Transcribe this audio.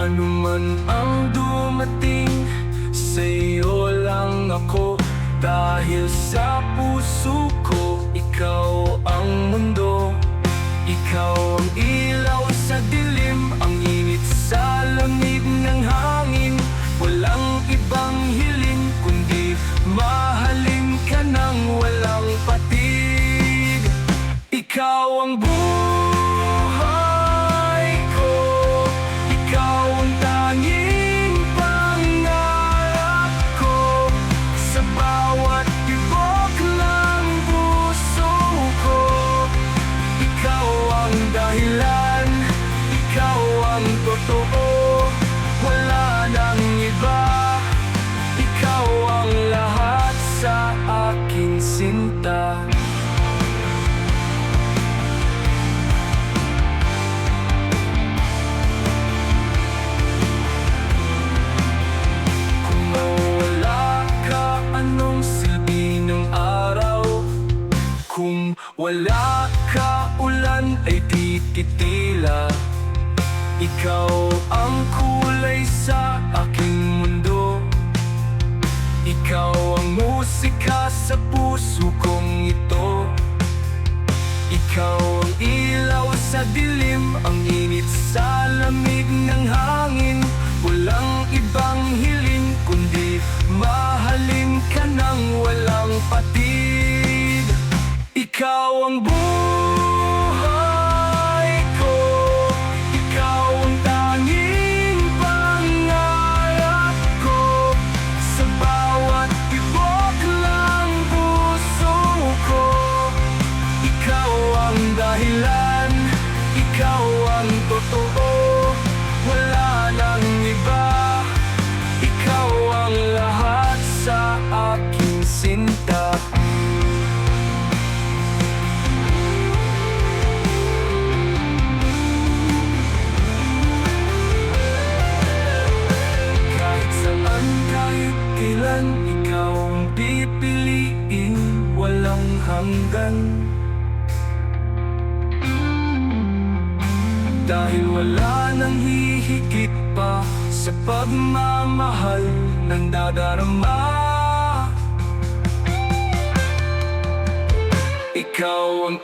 Ano man ang dumating Sa'yo lang ako. Dahil sa puso ko Ikaw ang mundo. Ikaw ang ilaw sa dilim Ang init sa lamig ng hangin. Walang ibang Ikaw ang kulay sa aking mundo. Ikaw ang musika sa puso kong ito. Ikaw ang ilaw sa dilim Ang init sa lamig ng hangin. Walang ibang hiling Kundi mahalin ka ng walang patid. Ikaw ang buhay hanggan Dahil wala nang hihigit pa Sa pagmamahal ng dadarama. Ikaw ang